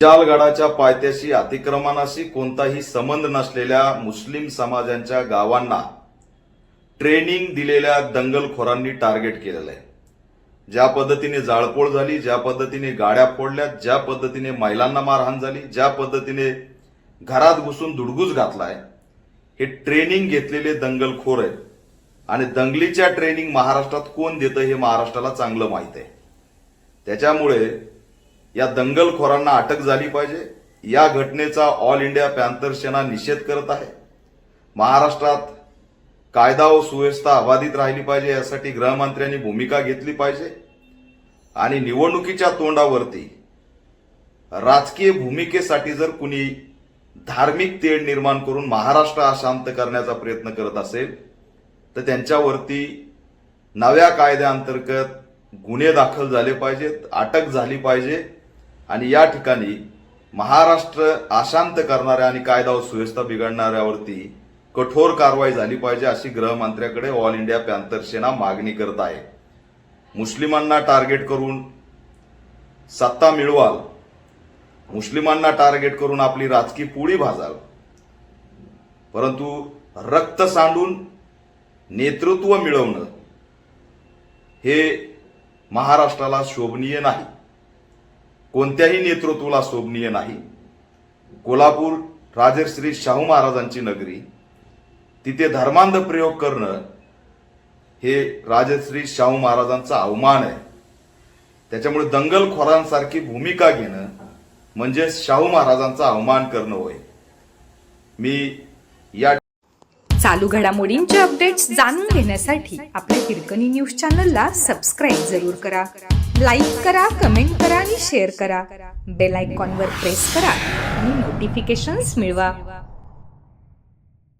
जालगडाच्या पायथ्याशी अतिक्रमणाशी कोणताही संबंध नसलेल्या मुस्लिम समाजांच्या गावांना ट्रेनिंग दिलेल्या दंगलखोरांनी टार्गेट केलेलं आहे. ज्या पद्धतीने जाळपोळ झाली ज्या पद्धतीने गाड्या फोडल्या ज्या पद्धतीने महिलांना मारहाण झाली ज्या पद्धतीने घरात घुसून दुडगूस घातलाय हे ट्रेनिंग घेतलेले दंगलखोर आहेत. आणि दंगलीच्या ट्रेनिंग महाराष्ट्रात कोण देतं हे महाराष्ट्राला चांगलं माहीत आहे. त्याच्यामुळे या दंगलखोरांना अटक झाली पाहिजे. या घटनेचा ऑल इंडिया पॅन्थर सेना निषेध करत आहे. महाराष्ट्रात कायदा व सुव्यवस्था अबाधित राहिली पाहिजे यासाठी गृहमंत्र्यांनी भूमिका घेतली पाहिजे. आणि निवडणुकीच्या तोंडावरती राजकीय भूमिकेसाठी जर कुणी धार्मिक तेढ निर्माण करून महाराष्ट्र अशांत करण्याचा प्रयत्न करत असेल तर त्यांच्यावरती नव्या कायद्याअंतर्गत गुन्हे दाखल झाले पाहिजेत अटक झाली पाहिजे. आणि या ठिकाणी महाराष्ट्र अशांत करणाऱ्या आणि कायदा व सुव्यवस्था बिघडणाऱ्यावरती कठोर कारवाई झाली पाहिजे अशी गृहमंत्र्याकडे ऑल इंडिया पॅन्थर सेना मागणी करत आहे. मुस्लिमांना टार्गेट करून सत्ता मिळवाल. मुस्लिमांना टार्गेट करून आपली राजकीय पोळी भाजाल. परंतु रक्त सांडून नेतृत्व मिळवणं हे महाराष्ट्राला शोभनीय नाही. कोणत्याही नेतृत्वाला शोभनीय नाही. कोल्हापूर राजश्री शाहू महाराजांची नगरी तिथे धर्मांध प्रयोग करणं हे राजश्री शाहू महाराजांचा अवमान आहे. त्याच्यामुळे दंगलखोरांसारखी भूमिका घेणं म्हणजे शाहू महाराजांचा अवमान करणं होय. मी या चालू घडामोडींचे अपडेट्स जाणून घेण्यासाठी आपल्या हिरकणी न्यूज चॅनलला सबस्क्राईब जरूर करा. लाईक करा कमेंट करा आणि शेअर करा. बेल आयकॉनवर प्रेस करा आणि नोटिफिकेशन्स मिळवा.